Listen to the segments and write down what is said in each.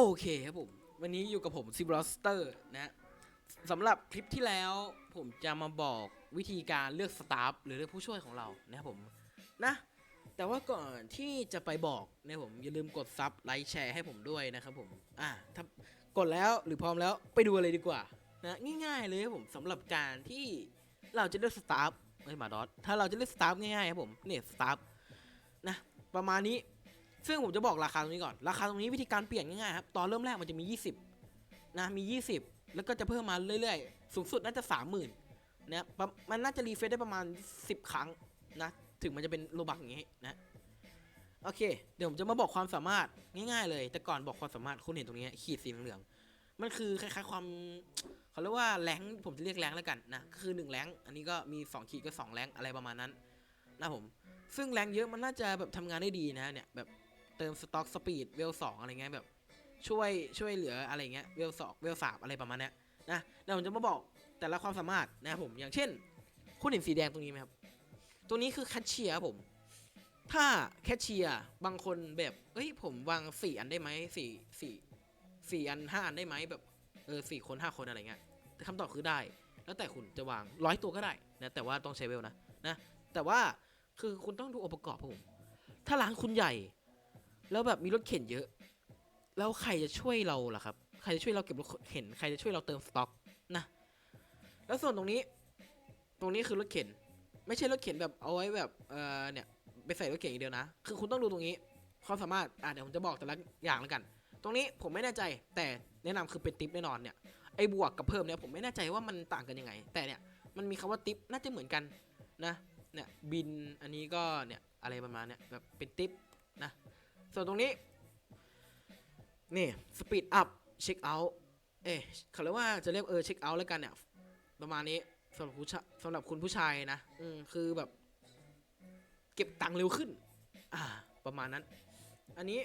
โอเคครับผม วันนี้อยู่กับผมซิบลอสเตอร์นะสำหรับคลิปที่แล้วผมจะมาบอกวิธีการเลือกสตาฟหรือเลือกผู้ช่วยของเรานะครับผมนะแต่ว่าก่อนที่จะไปบอกนะผมอย่าลืมกดซับไลค์แชร์ให้ผมด้วยนะครับผมอ่าถ้ากดแล้วหรือพร้อมแล้วไปดูเลยดีกว่านะง่ายๆเลยครับผมสำหรับการที่เราจะเลือกสตาฟไม่มาดอทถ้าเราจะเลือกสตาฟง่ายๆครับผมเนี่ยสตาฟนะประมาณนี้ ซึ่งผมจะบอกราคาตรงนี้ก่อน ราคาตรงนี้วิธีการเปลี่ยนง่ายๆครับ ตอนเริ่มแรกมันจะมี 20 นะ มี 20 แล้วก็จะเพิ่มมาเรื่อยๆ สูงสุดน่าจะ 30,000นะประมันน่าจะรีเฟซได้ประมาณ 10 ครั้งนะ ถึงมันจะเป็นโลบักอย่างงี้นะ โอเค เดี๋ยวผมจะมาบอกความสามารถง่าย ๆ เลย แต่ก่อนบอกความสามารถคุณเห็นตรงนี้ขีดสีเหลือง มันคือคล้ายๆความเขาเรียกว่าแรงผมจะเรียกแรงแล้วกันนะ คือ1แรงอันนี้ก็มี2ขีดก็2แรงอะไรประมาณนั้นนะผม ซึ่งแรงเยอะมันน่าจะแบบทำงานได้ดีนะเนี่ยแบบ เติมสต็อกสปีดเวลสองอะไรเงี้ยแบบช่วยช่วยเหลืออะไรเงี้ยเวลสองเวลสามอะไรประมาณเนี้ยนะเดี๋ยวผมจะมาบอกแต่ละความสามารถนะครับผมอย่างเช่น คุณเห็นสีแดงตรงนี้ไหมครับตัวนี้คือแคชเชียร์ผม ถ้าแคชเชียร์บางคนแบบเอ้ยผมวางสี่อันได้ไหมสี่สี่สี่อันห้าอันได้ไหมแบบเออสี่คนห้าคนอะไรเงี้ยแต่คำตอบคือได้ แล้วแต่คุณจะวางร้อยตัวก็ได้นะแต่ว่าต้องใช้เวลนะนะแต่ว่าคือคุณต้องดูองค์ประกอบครับผม ถ้าร้านคุณใหญ่ แล้วแบบมีรถเข็นเยอะ แล้วใครจะช่วยเราล่ะครับ ใครจะช่วยเราเก็บรถเข็น ใครจะช่วยเราเติมสต็อกนะ แล้วส่วนตรงนี้ ตรงนี้คือรถเข็น ไม่ใช่รถเข็นแบบเอาไว้แบบ เออเนี่ย ไปใส่รถเข็นอย่างเดียวนะ คือคุณต้องดูตรงนี้ ความสามารถ อะเดี๋ยวผมจะบอกแต่ละอย่างแล้วกัน ตรงนี้ผมไม่แน่ใจ แต่แนะนำคือเป็นทิปแน่นอนเนี่ย ไอ้บวกกับเพิ่มเนี่ยผมไม่แน่ใจว่ามันต่างกันยังไง แต่เนี่ย มันมีคำว่าทิปน่าจะเหมือนกันนะ เนี่ยบิน อันนี้ก็เนี่ยอะไรประมาณเนี่ยแบบเป็นทิปนะ ส่วนตรงนี้ นี่สปีดอัพเช็คเอาท์เอ๊ะเขาเรียกว่าจะเรียกเออเช็คเอาท์แล้วกันเนี่ย ประมาณนี้สำหรับผู้ชาสำหรับคุณผู้ชายนะ อืมคือแบบ เก็บตังค์เร็วขึ้น อ่า ประมาณนั้น อันนี้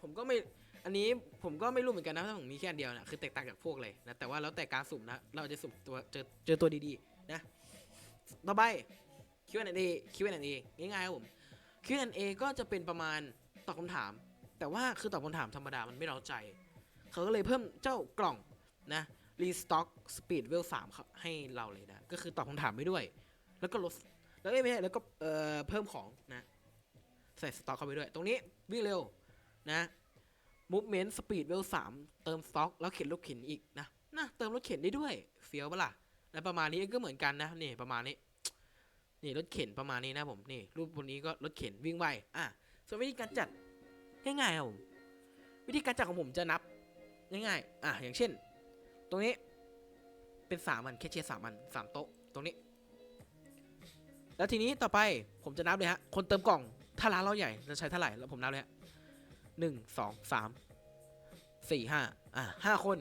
ผมก็ไม่ อันนี้ผมก็ไม่รู้เหมือนกันนะถ้าผมมีแค่อันเดียวนะคือแตกต่างจากพวกเลยนะ แต่ว่าแล้วแต่การสุ่มนะ เราจะสุ่มตัวเจอเจอตัวดีๆ นะ ต่อไป Q&A Q&A ง่ายๆครับผม Q&A ก็จะเป็นประมาณ ตอบคำถาม แต่ว่าคือตอบคำถามธรรมดามันไม่เราใจ เขาก็เลยเพิ่มเจ้ากล่องนะ Restock Speed w e l 3ครับให้เราเลยนะ ก็คือตอบคำถามไปด้วย แล้วก็ลดแล้วเอ้ยไม่ใช่แล้วก็เอ่อเพิ่มของนะ ใส่สต็อกเข้าไปด้วย ตรงนี้วิ่งเร็วนะ Movement Speed w e l 3เติมสต็อกแล้วเข็นรถเข็นอีกนะนะเติมรถเข็นได้ด้วยเฟี้ยวปะล่ะนะประมาณนี้ก็เหมือนกันนะนี่ประมาณนี้นี่รถเข็นประมาณนี้นะผมนี่รูปบนนี้ก็รถเข็นวิ่งไวอะ ส่วนวิธีการจัดง่ายๆครับผมวิธีการจัดของผมจะนับง่ายๆอะอย่างเช่น ตรงนี้เป็นสามอันแค่เชียร์สามอันสามโต๊ะตรงนี้ แล้วทีนี้ต่อไปผมจะนับเลยฮะคนเติมกล่องถ้าร้านเราใหญ่จะใช้เท่าไหร่แล้วผมนับเลยฮะหนึ่งสองสามสี่ห้าอะห้าคน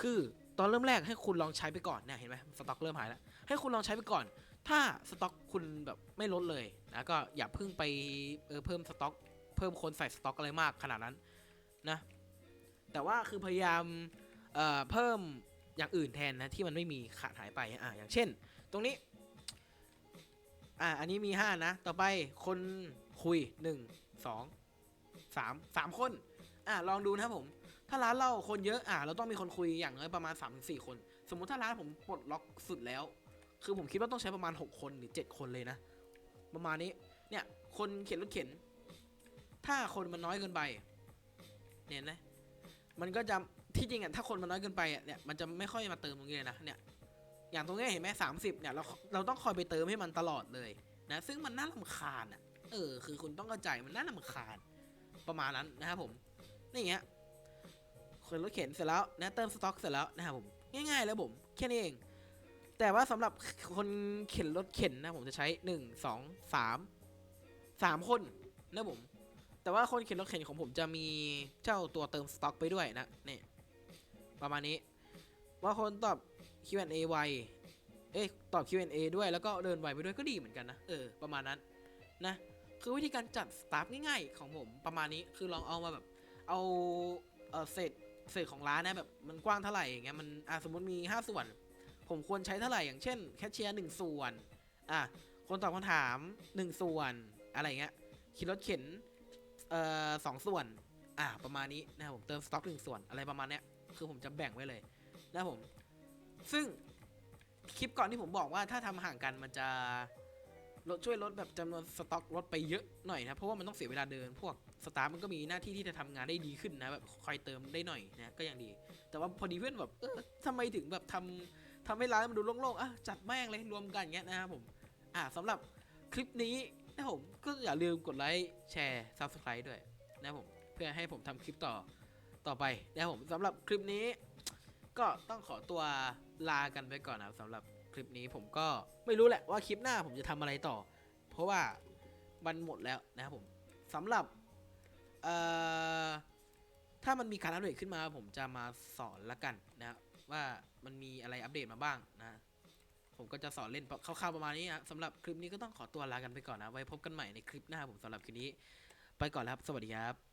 คือตอนเริ่มแรกให้คุณลองใช้ไปก่อนเนี่ยเห็นไหมสต็อกเริ่มหายแล้วให้คุณลองใช้ไปก่อน ถ้าสต็อกคุณแบบไม่ลดเลยนะก็อย่าเพิ่งไปเออเพิ่มสต็อก เพิ่มคนใส่สต็อกอะไรมากขนาดนั้นนะ แต่ว่าคือพยายามเอ่อเพิ่มอย่างอื่นแทนนะที่มันไม่มีขาดหายไปอะอย่างเช่น ตรงนี้อะอันนี้มี 5 นะ ต่อไปคนคุย 1 2 3 3 คน อะลองดูนะครับผม ถ้าร้านเราคนเยอะอะเราต้องมีคนคุยอย่างน้อยประมาณ3-4คน สมมุติถ้าร้านผมปลดล็อกสุดแล้ว คือผมคิดว่าต้องใช้ประมาณ 6 คนหรือ 7 คนเลยนะ ประมาณนี้ เนี่ย คนเข็นรถเข็น ถ้าคนมันน้อยเกินไป เนี่ยนะ มันก็จะ ที่จริงอะ ถ้าคนมันน้อยเกินไปอะ เนี่ย มันจะไม่ค่อยมาเติมตรงนี้เลยนะ เนี่ย อย่างตรงนี้เห็นไหมสามสิบเนี่ย เรา เราต้องคอยไปเติมให้มันตลอดเลยนะ ซึ่งมันน่าลำคาญอะ เออ คือคุณต้องเข้าใจ มันน่าลำคาญ ประมาณนั้นนะครับผม นี่เงี้ยคนรถเข็นเสร็จแล้วนะ เติมสต็อกเสร็จแล้วนะครับผม ง่ายๆแล้วผม แค่นี้เอง แต่ว่าสำหรับคนเข็นรถเข็นนะผมจะใช้หนึ่งสองสามสามคนนะผม แต่ว่าคนเข็นรถเข็นของผมจะมีเจ้าตัวเติมสต็อกไปด้วยนะนี่ประมาณนี้ ว่าคนตอบ Q&A ไวเอ้ยตอบ Q&A ด้วยแล้วก็เดินไวไปด้วยก็ดีเหมือนกันนะเออประมาณนั้นนะคือวิธีการจัดสตาฟง่ายๆของผมประมาณนี้คือลองเอามาแบบเอาเออเศษเศษของร้านนะแบบมันกว้างเท่าไหร่อย่างเงี้ยมันอะสมมติมี 5 ส่วน ผมควรใช้เท่าไหร่อย่างเช่นแคชเชียร์หนึ่งส่วนอะคนตอบคำถามหนึ่งส่วนอะไรเงี้ยขี่รถเข็นเอ่อสองส่วนอ่าประมาณนี้นะครับผมเติมสต็อกหนึ่งส่วนอะไรประมาณเนี้ยคือผมจะแบ่งไว้เลยนะครับผม ซึ่งคลิปก่อนที่ผมบอกว่าถ้าทำห่างกันมันจะลดช่วยลดแบบจำนวนสต็อกลดไปเยอะหน่อยนะเพราะว่ามันต้องเสียเวลาเดิน พวกสตาฟมันก็มีหน้าที่ที่จะทำงานได้ดีขึ้นนะแบบคอยเติมได้หน่อยนะก็ยังดี แต่ว่าพอดีเพื่อนแบบเออทำไมถึงแบบทำ ทำให้ร้านมันดูโล่งๆอะจัดแม่งเลยรวมกันอย่างเงี้ยนะครับผมอ่าสำหรับคลิปนี้นะผมก็อย่าลืมกดไลค์แชร์ subscribe ด้วยนะผมเพื่อให้ผมทำคลิปต่อต่อไปนะผมสำหรับคลิปนี้ ก็ต้องขอตัวลากันไปก่อนนะครับสำหรับคลิปนี้ผมก็ไม่รู้แหละว่าคลิปหน้าผมจะทำอะไรต่อ เพราะว่ามันหมดแล้วนะครับผมสำหรับเอ่อถ้ามันมีการอัปเดตขึ้นมาผมจะมาสอนละกันนะครับ ว่ามันมีอะไรอัปเดตมาบ้างนะผมก็จะสอนเล่นคร่าวๆประมาณนี้นะสำหรับคลิปนี้ก็ต้องขอตัวลากันไปก่อนนะ ไว้พบกันใหม่ในคลิปหน้าผมสำหรับคลิปนี้ ไปก่อนแล้วครับ สวัสดีครับ